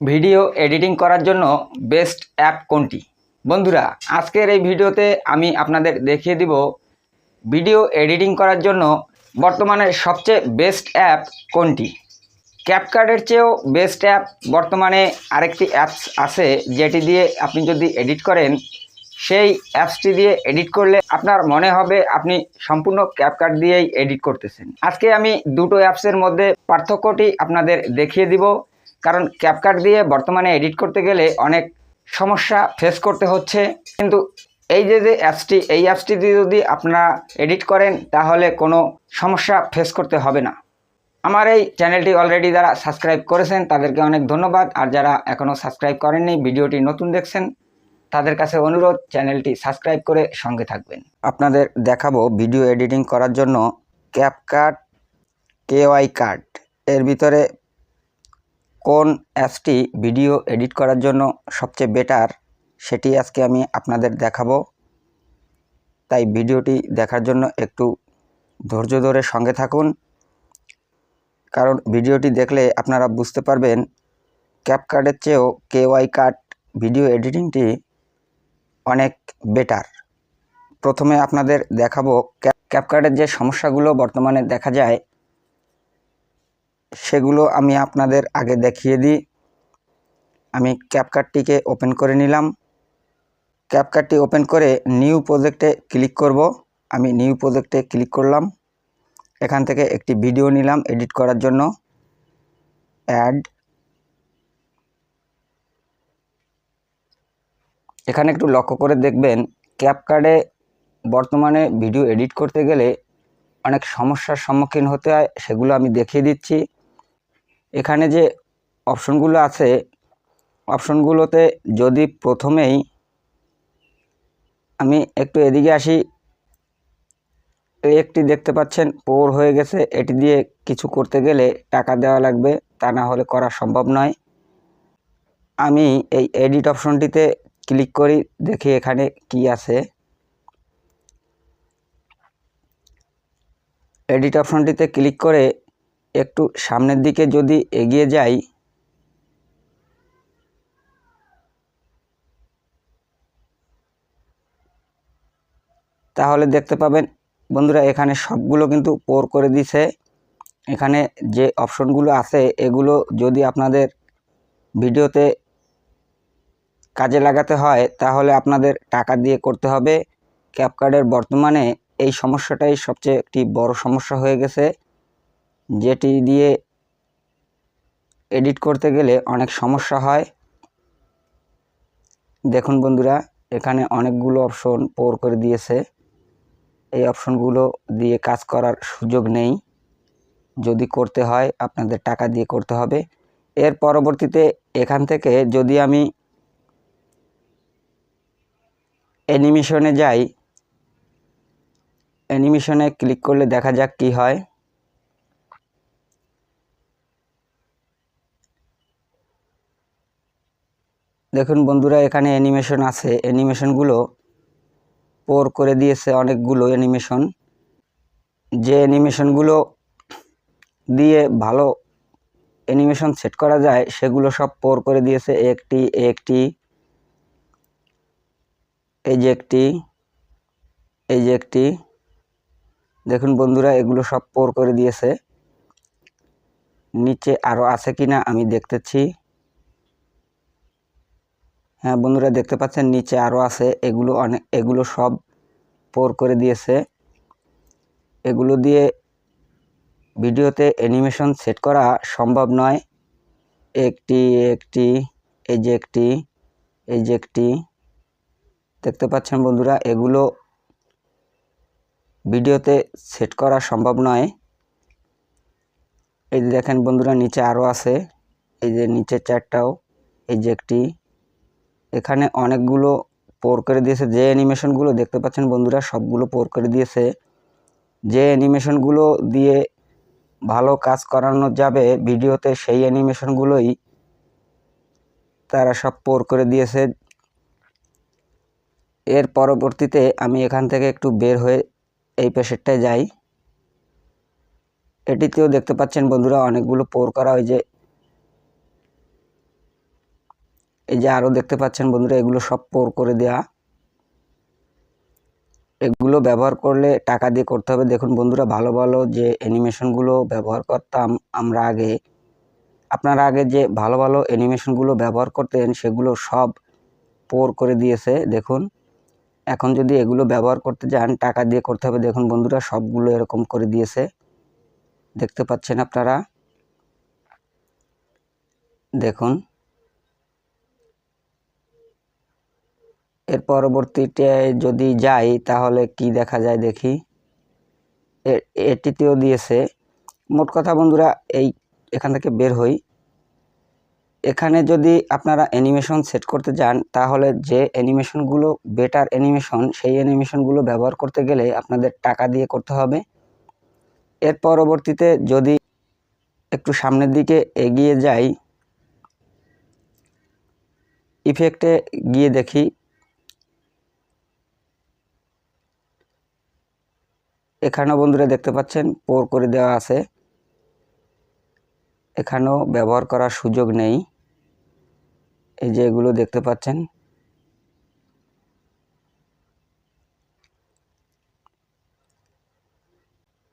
Video editing করার জন্য best app কোনটি? বন্ধুরা, আজকের এই ভিডিওতে আমি আপনাদের দেখিয়ে দিব ভিডিও এডিটিং করার জন্য বর্তমানে সবচেয়ে বেস্ট অ্যাপ কোনটি? ক্যাপকার্ডের চেয়েও বেস্ট অ্যাপ বর্তমানে আরেকটি অ্যাপস আছে যেটি দিয়ে আপনি যদি এডিট করেন, সেই অ্যাপসটি দিয়ে এডিট করলে আপনার মনে হবে আপনি সম্পূর্ণ ক্যাপকার্ড দিয়েই এডিট করতেছেন। আজকে আমি দুটো অ্যাপসের মধ্যে পার্থক্যটি আপনাদের দেখিয়ে দিব। কারণ ক্যাপকার্ড দিয়ে বর্তমানে এডিট করতে গেলে অনেক সমস্যা ফেস করতে হচ্ছে। কিন্তু এই যে যে অ্যাপসটি এই অ্যাপসটি দিয়ে যদি আপনারা এডিট করেন, তাহলে কোনো সমস্যা ফেস করতে হবে না। আমার এই চ্যানেলটি অলরেডি যারা সাবস্ক্রাইব করেছেন, তাদেরকে অনেক ধন্যবাদ। আর যারা এখনও সাবস্ক্রাইব করেননি, ভিডিওটি নতুন দেখছেন, তাদের কাছে অনুরোধ চ্যানেলটি সাবস্ক্রাইব করে সঙ্গে থাকবেন। আপনাদের দেখাবো ভিডিও এডিটিং করার জন্য ক্যাপকাট কেওয়াই কার্ড এর ভিতরে কোন অ্যাপসটি ভিডিও এডিট করার জন্য সবচেয়ে বেটার সেটি আজকে আমি আপনাদের দেখাবো। তাই ভিডিওটি দেখার জন্য একটু ধৈর্য ধরে সঙ্গে থাকুন। কারণ ভিডিওটি দেখলে আপনারা বুঝতে পারবেন ক্যাপকার্ডের চেয়েও কেওয়াই কার্ড ভিডিও এডিটিংটি অনেক বেটার। প্রথমে আপনাদের দেখাবো ক্যাপকার্ডের যে সমস্যাগুলো বর্তমানে দেখা যায় সেগুলো আমি আপনাদের আগে দেখিয়ে দিই। আমি ক্যাপকার্ডটিকে ওপেন করে নিলাম। ক্যাপকার্ডটি ওপেন করে নিউ প্রজেক্টে ক্লিক করব। আমি নিউ প্রজেক্টে ক্লিক করলাম। এখান থেকে একটি ভিডিও নিলাম এডিট করার জন্য। অ্যাড এখানে একটু লক্ষ্য করে দেখবেন ক্যাপকার্ডে বর্তমানে ভিডিও এডিট করতে গেলে অনেক সমস্যার সম্মুখীন হতে হয়, সেগুলো আমি দেখিয়ে দিচ্ছি। এখানে যে অপশনগুলো আছে, অপশনগুলোতে যদি প্রথমেই আমি একটু এদিকে আসি একটি দেখতে পাচ্ছেন পোর হয়ে গেছে, এটি দিয়ে কিছু করতে গেলে টাকা দেওয়া লাগবে, তা না হলে করা সম্ভব নয়। আমি এই এডিট অপশনটিতে ক্লিক করি, দেখি এখানে কি আছে। এডিট অপশনটিতে ক্লিক করে একটু সামনের দিকে যদি এগিয়ে যাই, তাহলে দেখতে পাবেন, বন্ধুরা, এখানে সবগুলো কিন্তু পোর করে দিছে। এখানে যে অপশনগুলো আছে, এগুলো যদি আপনাদের ভিডিওতে কাজে লাগাতে হয়, তাহলে আপনাদের টাকা দিয়ে করতে হবে। ক্যাপকার্ডের বর্তমানে এই সমস্যাটাই সবচেয়ে একটি বড় সমস্যা হয়ে গেছে। যেটি দিয়ে এডিট করতে গেলে অনেক সমস্যা হয়। দেখুন বন্ধুরা, এখানে অনেকগুলো অপশন পোর করে দিয়েছে। এই অপশনগুলো দিয়ে কাজ করার সুযোগ নেই। যদি করতে হয়, আপনাদের টাকা দিয়ে করতে হবে। এর পরবর্তীতে এখান থেকে যদি আমি অ্যানিমেশনে যাই অ্যানিমেশনে ক্লিক করলে দেখা যাক কি হয়। দেখুন বন্ধুরা, এখানে অ্যানিমেশন আছে। অ্যানিমেশনগুলো পোর করে দিয়েছে অনেকগুলো অ্যানিমেশন যে অ্যানিমেশনগুলো দিয়ে ভালো অ্যানিমেশন সেট করা যায়, সেগুলো সব পোর করে দিয়েছে একটি একটি, এই যে একটি, এই যে একটি। দেখুন বন্ধুরা, এগুলো সব পোর করে দিয়েছে। নিচে আরও আছে কি না আমি দেখতেছি। হ্যাঁ বন্ধুরা দেখতে পাচ্ছেন, নিচে আরও আছে। এগুলো অনেক, এগুলো সব পোর করে দিয়েছে। এগুলো দিয়ে ভিডিওতে অ্যানিমেশন সেট করা সম্ভব নয়। একটি একটি, এই যে একটি, এই যে একটি। দেখতে পাচ্ছেন বন্ধুরা, এগুলো ভিডিওতে সেট করা সম্ভব নয়। এই যে দেখেন বন্ধুরা, নিচে আরও আছে। এই যে নিচের চারটাও, এই যে একটি। এখানে অনেকগুলো পোর করে দিয়েছে। যে অ্যানিমেশনগুলো দেখতে পাচ্ছেন বন্ধুরা, সবগুলো পোর করে দিয়েছে। যে অ্যানিমেশনগুলো দিয়ে ভালো কাজ করানো যাবে ভিডিওতে, সেই অ্যানিমেশনগুলোই তারা সব পোর করে দিয়েছে। এর পরবর্তীতে আমি এখান থেকে একটু বের হয়ে এই পেশেরটায় যাই। এটিতেও দেখতে পাচ্ছেন বন্ধুরা, অনেকগুলো পোর করা হয় যে এই যে আরও দেখতে পাচ্ছেন বন্ধুরা, এগুলো সব পোর করে দেওয়া এগুলো ব্যবহার করলে টাকা দিয়ে করতে হবে। দেখুন বন্ধুরা, ভালো ভালো যে অ্যানিমেশনগুলো ব্যবহার করতাম আমরা আগে, আপনারা আগে যে ভালো ভালো অ্যানিমেশনগুলো ব্যবহার করতেন, সেগুলো সব পোর করে দিয়েছে। দেখুন, এখন যদি এগুলো ব্যবহার করতে যান, টাকা দিয়ে করতে হবে। দেখুন বন্ধুরা, সবগুলো এরকম করে দিয়েছে। দেখতে পাচ্ছেন আপনারা? দেখুন এর পরবর্তীতে যদি যাই, তাহলে কি দেখা যায় দেখি? এটিতেও দিয়েছে। মোট কথা বন্ধুরা, এই, এখান থেকে বের হই। এখানে যদি আপনারা অ্যানিমেশন সেট করতে যান, তাহলে যে অ্যানিমেশনগুলো, বেটার অ্যানিমেশন, সেই অ্যানিমেশনগুলো ব্যবহার করতে গেলে আপনাদের টাকা দিয়ে করতে হবে। এর পরবর্তীতে যদি একটু সামনের দিকে এগিয়ে যাই ইফেক্টে গিয়ে দেখি এখানেও বন্ধুরা দেখতে পাচ্ছেন পোর করে দেওয়া আছে। এখানেও ব্যবহার করার সুযোগ নেই। এই যে এগুলো দেখতে পাচ্ছেন।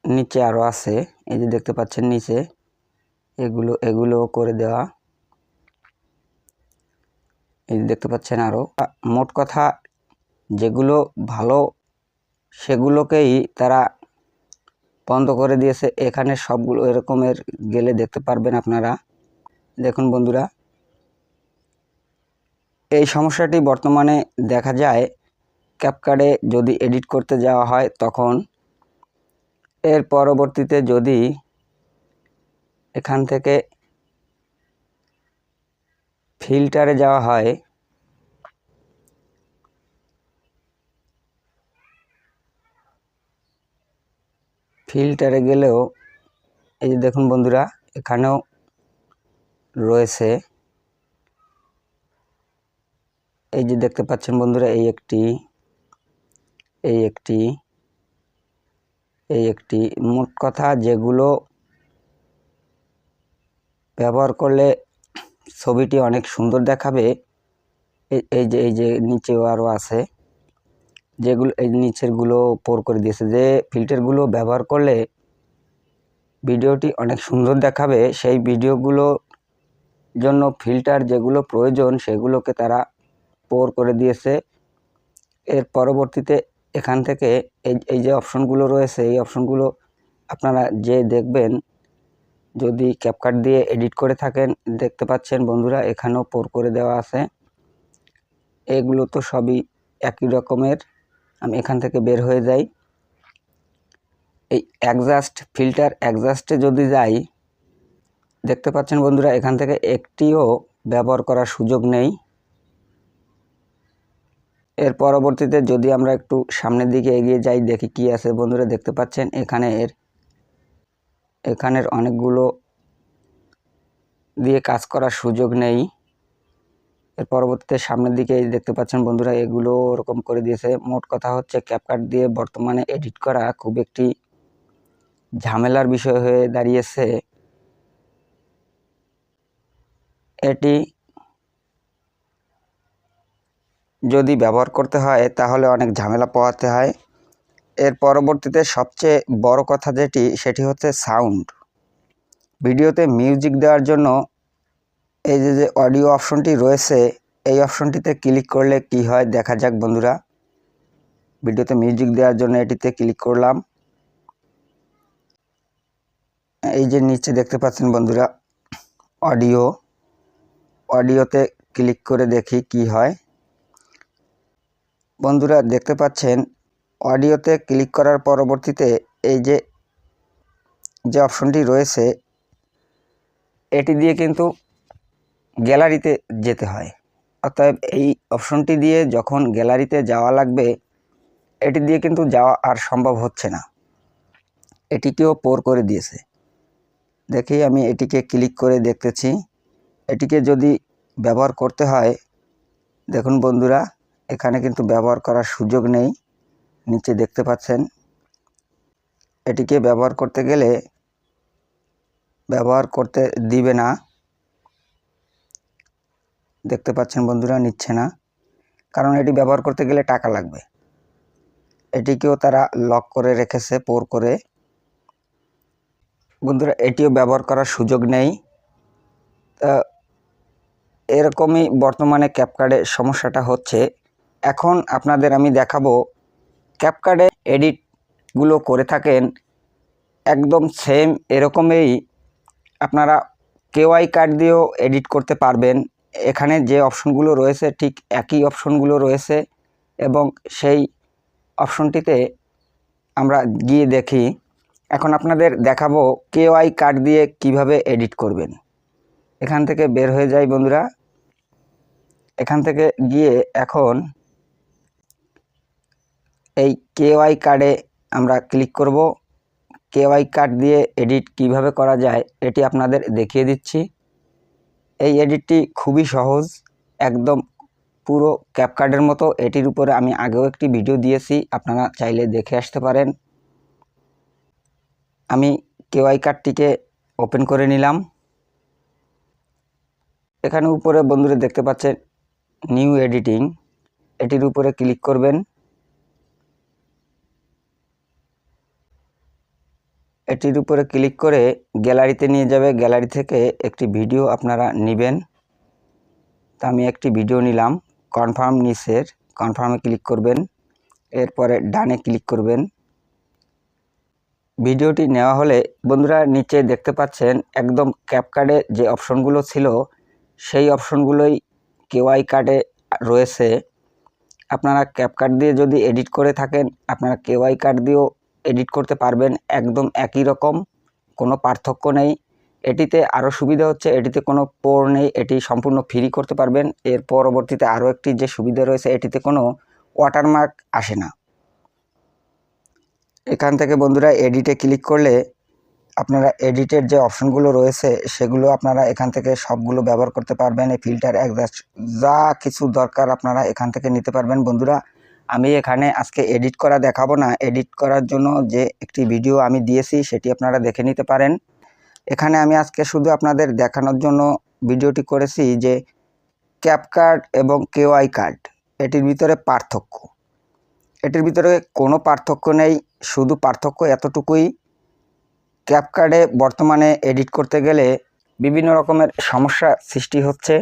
নিচে আরও আছে, এই যে দেখতে পাচ্ছেন নিচে। এগুলো এগুলো করে দেওয়া। এই যে দেখতে পাচ্ছেন আরও মোট কথা, যেগুলো ভালো সেগুলোকেই তারা বন্ধ করে দিয়েছে। এখানে সবগুলো এরকমের গেলে দেখতে পারবেন আপনারা। দেখুন বন্ধুরা, এই সমস্যাটি বর্তমানে দেখা যায় ক্যাপকার্ডে যদি এডিট করতে যাওয়া হয় তখন। এর পরবর্তীতে যদি এখান থেকে ফিল্টারে যাওয়া হয় ফিল্টারে গেলেও, এই যে দেখুন বন্ধুরা, এখানেও রয়েছে। এই যে দেখতে পাচ্ছেন বন্ধুরা, এই একটি এই একটি এই একটি। মোট কথা যেগুলো ব্যবহার করলে ছবিটি অনেক সুন্দর দেখাবে এই- যে, এই যে নিচেও আরও আছে। যেগুলো, এই নিচেরগুলো পোর করে দিয়েছে যে ফিল্টারগুলো ব্যবহার করলে ভিডিওটি অনেক সুন্দর দেখাবে। সেই ভিডিওগুলো জন্য ফিল্টার যেগুলো প্রয়োজন সেগুলোকে তারা পোর করে দিয়েছে। এর পরবর্তীতে এখান থেকে এই এই যে অপশনগুলো রয়েছে, এই অপশনগুলো আপনারা যে দেখবেন, যদি ক্যাপকাট দিয়ে এডিট করে থাকেন, দেখতে পাচ্ছেন বন্ধুরা এখানেও পোর করে দেওয়া আছে। এগুলো তো সবই একই রকমের। আমি এখান থেকে বের হয়ে যাই। এই অ্যাডজাস্ট ফিল্টার অ্যাডজাস্টে যদি যাই, দেখতে পাচ্ছেন বন্ধুরা, এখান থেকে একটিও ব্যবহার করার সুযোগ নেই। এর পরবর্তীতে যদি আমরা একটু সামনের দিকে এগিয়ে যাই, দেখি কি আছে বন্ধুরা, দেখতে পাচ্ছেন এখানের এখানের অনেকগুলো দিয়ে কাজ করার সুযোগ নেই। এর পরবর্তীতে সামনের দিকে দেখতে পাচ্ছেন বন্ধুরা, এগুলো ওরকম করে দিয়েছে। মোট কথা হচ্ছে ক্যাপকাট দিয়ে বর্তমানে এডিট করা খুব একটি ঝামেলার বিষয় হয়ে দাঁড়িয়েছে। এটি যদি ব্যবহার করতে হয়, তাহলে অনেক ঝামেলা পোহাতে হয়। এর পরবর্তীতে সবচেয়ে বড় কথা যেটি, সেটি হচ্ছে সাউন্ড ভিডিওতে মিউজিক দেওয়ার জন্য এই যে যে অডিও অপশনটি রয়েছে, এই অপশনটিতে ক্লিক করলে কি হয় দেখা যাক বন্ধুরা। ভিডিওতে মিউজিক দেওয়ার জন্য এটিতে ক্লিক করলাম। এই যে নিচে দেখতে পাচ্ছেন বন্ধুরা অডিও অডিওতে ক্লিক করে দেখি কি হয়। বন্ধুরা, দেখতে পাচ্ছেন অডিওতে ক্লিক করার পরবর্তীতে এই যে যে অপশনটি রয়েছে, এটি দিয়ে কিন্তু গ্যালারিতে যেতে হয়। অতএব এই অপশনটি দিয়ে যখন গ্যালারিতে যাওয়া লাগবে, এটি দিয়ে কিন্তু যাওয়া আর সম্ভব হচ্ছে না। এটিকেও পোর করে দিয়েছে। দেখি আমি এটিকে ক্লিক করে দেখতেছি। এটিকে যদি ব্যবহার করতে হয়, দেখুন বন্ধুরা, এখানে কিন্তু ব্যবহার করার সুযোগ নেই। নিচে দেখতে পাচ্ছেন। এটিকে ব্যবহার করতে গেলে, ব্যবহার করতে দিবে না। দেখতে পাচ্ছেন বন্ধুরা, নিচ্ছে না। কারণ এটি ব্যবহার করতে গেলে টাকা লাগবে। এটিকেও তারা লক করে রেখেছে, পোর করে। বন্ধুরা, এটিও ব্যবহার করার সুযোগ নেই। এরকমই বর্তমানে ক্যাপকার্ডে সমস্যাটা হচ্ছে। এখন আপনাদের আমি দেখাবো ক্যাপকার্ডে এডিটগুলো করে থাকেন একদম সেম এরকমই আপনারা কেওয়াই কার্ড দিয়েও এডিট করতে পারবেন। এখানে যে অপশনগুলো রয়েছে, ঠিক একই অপশনগুলো রয়েছে এবং সেই অপশনটিতে আমরা গিয়ে দেখি, এখন আপনাদের দেখাবো কেওয়াই কার্ড দিয়ে কীভাবে এডিট করবেন। এখান থেকে বের হয়ে যায় বন্ধুরা। এখান থেকে গিয়ে এখন এই কেওয়াই কার্ডে আমরা ক্লিক করব। কেওয়াই কার্ড দিয়ে এডিট কীভাবে করা যায়, এটি আপনাদের দেখিয়ে দিচ্ছি। এই এডিটটি খুবই সহজ, একদম পুরো ক্যাপকার্ডের মতো। এটির উপরে আমি আগেও একটি ভিডিও দিয়েছি, আপনারা চাইলে দেখে আসতে পারেন। আমি কেওয়াই কার্ডটিকে ওপেন করে নিলাম। এখানে উপরে বন্ধুরা দেখতে পাচ্ছেন নিউ এডিটিং এটির উপরে ক্লিক করবেন। এটির উপরে ক্লিক করে গ্যালারিতে নিয়ে যাবে। গ্যালারি থেকে একটি ভিডিও আপনারা নেবেন। তা আমি একটি ভিডিও নিলাম, কনফার্ম নিচের। কনফার্মে ক্লিক করবেন, এরপরে ডানে ক্লিক করবেন। ভিডিওটি নেওয়া হলে বন্ধুরা নিচে দেখতে পাচ্ছেন একদম ক্যাপকার্ডে যে অপশনগুলো ছিল, সেই অপশনগুলোই কেওয়াই কার্ডে রয়েছে। আপনারা ক্যাপকার্ড দিয়ে যদি এডিট করে থাকেন, আপনারা কেওয়াই কার্ড দিয়েও এডিট করতে পারবেন একদম একই রকম, কোনো পার্থক্য নেই। এটিতে আরও সুবিধা হচ্ছে, এটিতে কোনো পোর নেই, এটি সম্পূর্ণ ফ্রি করতে পারবেন। এর পরবর্তীতে আরও একটি যে সুবিধা রয়েছে, এটিতে কোনো ওয়াটারমার্ক আসে না। এখান থেকে বন্ধুরা এডিটে ক্লিক করলে আপনারা এডিটের যে অপশনগুলো রয়েছে, সেগুলো আপনারা এখান থেকে সবগুলো ব্যবহার করতে পারবেন। এই ফিল্টার একজাস্ট যা কিছু দরকার আপনারা এখান থেকে নিতে পারবেন। বন্ধুরা আমি এখানে আজকে এডিট করা দেখাবো না। এডিট করার জন্য যে একটি ভিডিও আমি দিয়েছি, সেটি আপনারা দেখে নিতে পারেন। এখানে আমি আজকে শুধু আপনাদের দেখানোর জন্য ভিডিওটি করেছি যে ক্যাপ কার্ড এবং কেওয়াই কার্ড এটির ভিতরে পার্থক্য। এটির ভিতরে কোনো পার্থক্য নেই, শুধু পার্থক্য এতটুকুই। ক্যাপ কার্ডে বর্তমানে এডিট করতে গেলে বিভিন্ন রকমের সমস্যা সৃষ্টি হচ্ছে,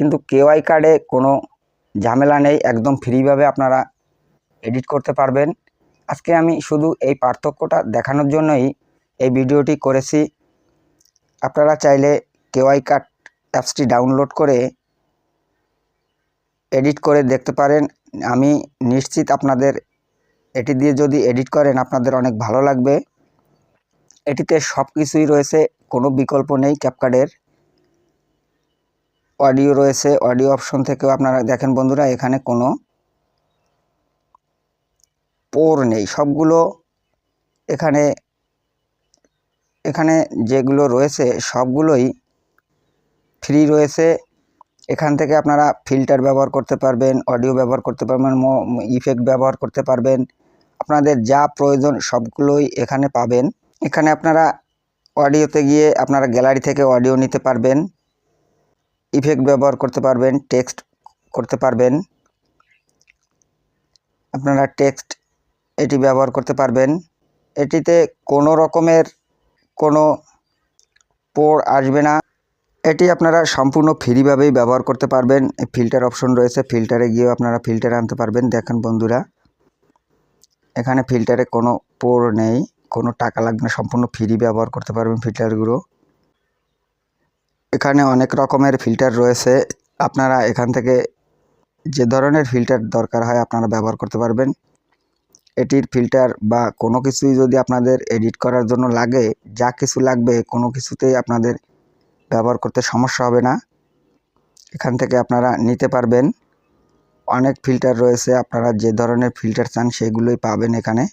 কিন্তু কেওয়াই কার্ডে কোনো ঝামেলা নেই, একদম ফ্রিভাবে আপনারা এডিট করতে পারবেন। আজকে আমি শুধু এই পার্থক্যটা দেখানোর জন্যই এই ভিডিওটি করেছি। আপনারা চাইলে কেওয়াই কাট অ্যাপসটি ডাউনলোড করে এডিট করে দেখতে পারেন। আমি নিশ্চিত আপনাদের এটি দিয়ে যদি এডিট করেন, আপনাদের অনেক ভালো লাগবে। এটিতে সব কিছুই রয়েছে, কোনো বিকল্প নেই ক্যাপকার্ডের অডিও রয়েছে, অডিও অপশন থেকেও আপনারা দেখেন বন্ধুরা, এখানে কোনো পোর নেই। সবগুলো এখানে এখানে যেগুলো রয়েছে, সবগুলোই ফ্রি রয়েছে। এখান থেকে আপনারা ফিল্টার ব্যবহার করতে পারবেন, অডিও ব্যবহার করতে পারবেন ইফেক্ট ব্যবহার করতে পারবেন। আপনাদের যা প্রয়োজন সবগুলোই এখানে পাবেন। এখানে আপনারা অডিওতে গিয়ে আপনারা গ্যালারি থেকে অডিও নিতে পারবেন। ইফেক্ট ব্যবহার করতে পারবেন টেক্সট করতে পারবেন। আপনারা টেক্সট এটি ব্যবহার করতে পারবেন। এটিতে কোনো রকমের কোনো পোর আসবে না। এটি আপনারা সম্পূর্ণ ফ্রিভাবেই ব্যবহার করতে পারবেন। ফিল্টার অপশন রয়েছে ফিল্টারে গিয়েও আপনারা ফিল্টার আনতে পারবেন। দেখেন বন্ধুরা, এখানে ফিল্টারে কোনো পোর নেই, কোনো টাকা লাগবে না, সম্পূর্ণ ফ্রি ব্যবহার করতে পারবেন ফিল্টারগুলো এখানে অনেক রকমের ফিল্টার রয়েছে। আপনারা এখান থেকে যে ধরনের ফিল্টার দরকার হয় আপনারা ব্যবহার করতে পারবেন। এটির ফিল্টার বা কোনো কিছুই যদি আপনাদের এডিট করার জন্য লাগে, যা কিছু লাগবে কোনো কিছুতেই আপনাদের ব্যবহার করতে সমস্যা হবে না। এখান থেকে আপনারা নিতে পারবেন। অনেক ফিল্টার রয়েছে, আপনারা যে ধরনের ফিল্টার চান সেগুলোই পাবেন এখানে।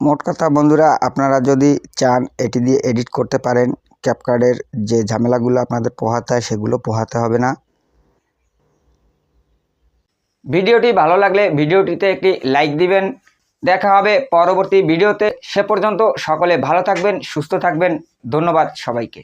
মোট কথা, বন্ধুরা, আপনারা যদি চান এটি দিয়ে এডিট করতে পারেন ক্যাপকার্ডের যে ঝামেলাগুলো আপনাদের পোহাতে হয়, সেগুলো পোহাতে হবে না। ভিডিওটি ভালো লাগলে ভিডিওটিতে একটি লাইক দিবেন। দেখা হবে পরবর্তী ভিডিওতে। সে পর্যন্ত সকলে ভালো থাকবেন, সুস্থ থাকবেন। ধন্যবাদ সবাইকে।